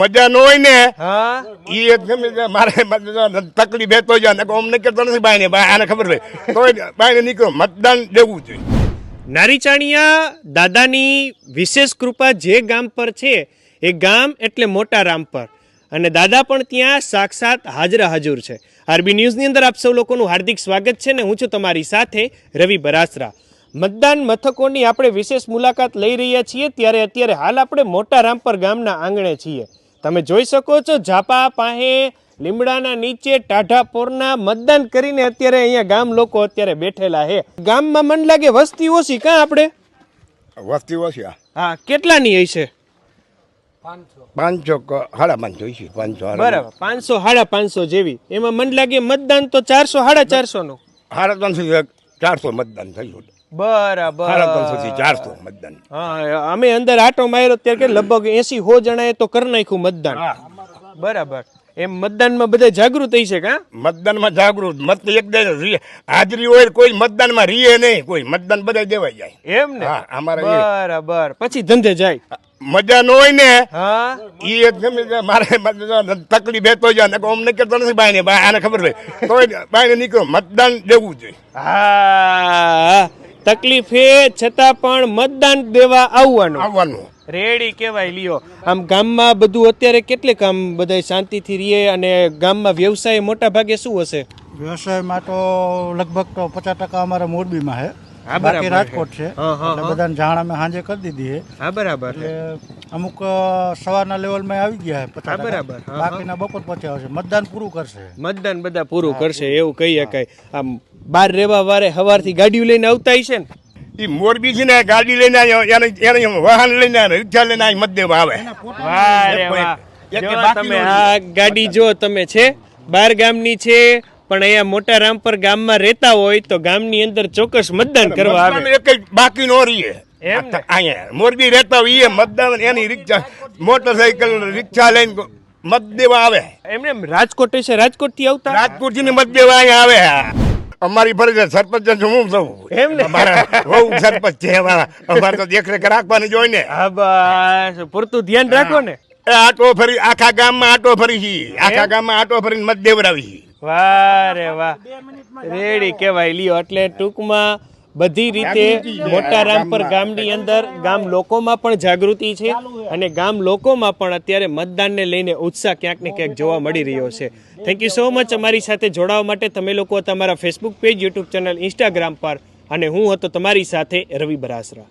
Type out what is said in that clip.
મજા ન હોય ને હા? ઈ એક મારે તકલીફ એ તો જાય નકર અમને કેતો નથી બાઈને આને ખબર હોય. તોય બાઈને નીકળો મતદાન દેવું જોઈએ. નારીચાણિયા દાદાની વિશેષ કૃપા જે ગામ પર છે એ ગામ એટલે મોટા રામપર અને દાદા પણ ત્યાં સાક્ષાત હાજરા હાજર છે. આરબી ન્યૂઝની અંદર આપ સૌ લોકોનું હાર્દિક સ્વાગત છે ને હું છું તમારી સાથે રવિ બરાસરા. મતદાન મથકોની આપણે વિશેષ મુલાકાત લઈ રહ્યા છીએ ત્યારે અત્યારે હાલ આપણે મોટા રામપર ગામના આંગણે છીએ. તમે જોઈ શકો છો ઝાપા પાસે લીમડાના નીચે ટાઢાપોરના મતદાન કરીને અત્યારે અહીંયા ગામ લોકો અત્યારે બેઠેલા છે. ગામમાં મન લાગે વસ્તી ઓછી કાં આપણે? વસ્તી ઓછી આ. હા કેટલાની હશે પાંચસો. ક- સાડા પાંચસો છે પાંચસો બરાબર પાંચસો. સાડા પાંચસો જેવી. એમાં મન લાગે મતદાન તો ચારસો સાડા ચારસો નું સાડા ત્રણસો ચારસો મતદાન થયું બરાબર. થી ચારસો મતદાન. હા અમે અંદર આટો માર્યો ત્યારે કે લગભગ એસી હો જણાએ તો કરી નાખ્યું મતદાન. બરાબર. એમ મતદાનમાં બધા જાગૃત થઈ છે કા મતદાનમાં જાગૃત. મત એક હાજરી હોય કોઈ મતદાનમાં રીએ નહીં. કોઈ મતદાન બધા દેવાઈ જાય. એમ ને? અમારે બરાબર. પછી ધંધે જાય. મજા ન હોય ને એ ઈ એક મારે તકલીફ એ તો જાય અમને કરતો નથી બાઈને બા આને ખબર હોય. તો બાય નીકળો. મતદાન દેવું જોઈએ. હા. તકલીફ એ છતાં પણ મતદાન દેવા આવવાનું. આવવાનું. રેડી કહેવાય લ્યો. આમ ગામમાં બધું અત્યારે કેટલે કામ બધા શાંતિથી રહીએ અને ગામમાં વ્યવસાય મોટા ભાગે શું હશે? વ્યવસાયમાં તો લગભગ તો પચાસ ટકા અમારા મોરબીમાં છે બાકી રાજકોટ છે. હા, હા, એટલે બધાને જાણ અમે સાંજે કરી દીધી છે બરાબર. એટલે અમુક સવારના લેવલમાં આવી ગયા છે પચાસ બરાબર. બાકીના બપોર પછી આવશે મતદાન પૂરું કરશે. મતદાન બધા પૂરું કરશે એવું કહી શકાય. આમ બહાર રહેવા વારે સવારથી ગાડીઓ લઈને આવતા હશે ને. એ મોરબી છે ને ગાડી લઈને આવ્યો એને એને વાહન લઈને આવ્યો રિક્ષા લઈને આવી. મત આવે તમે આ ગાડી જો તમે છે બાર ગામની છે પણ અહીંયા મોટા રામપર ગામમાં રહેતા હોય તો ગામની અંદર ચોક્કસ મતદાન કરવા આવે. એક બાકી નો રહીએ. અહીંયા મોરબી રહેતા હોય એ મતદાન એની રિક્ષા મોટરસાઇકલ રિક્ષા લઈને મત દેવા આવે. એમને એમ રાજકોટ છે રાજકોટથી આવતા? રાજકોટથી મત દેવા અહીંયા આવે. અમારી ફરજ સરપંચ છે, હું છું એમ ને? અમારા બહુ સરપંચ છે અમારા. અમારે તો દેખરેખ રાખવાની જોઈ ને. હા બસ. પૂરતું ધ્યાન રાખો ને. એ આટો ફરી આખા ગામમાં આટો ફરી છી. આખા ગામમાં આટો ફરીને મત દેવડાવી છી. વાહ રે વાહ. રેડી કેવાય લ્યો. એટલે ટૂંકમાં બધી રીતે મોટા રામપર ગામની અંદર ગામ લોકોમાં પણ જાગૃતિ છે અને ગામ લોકોમાં પણ અત્યારે મતદાનને લઈને ઉત્સાહ ક્યાંક ને ક્યાંક જોવા મળી રહ્યો છે. થેન્ક યુ સો મચ અમારી સાથે જોડાવા માટે. તમે લોકો તમારા Facebook page YouTube channel Instagram પર અને હું હતો તમારી સાથે રવિ બરાસરા.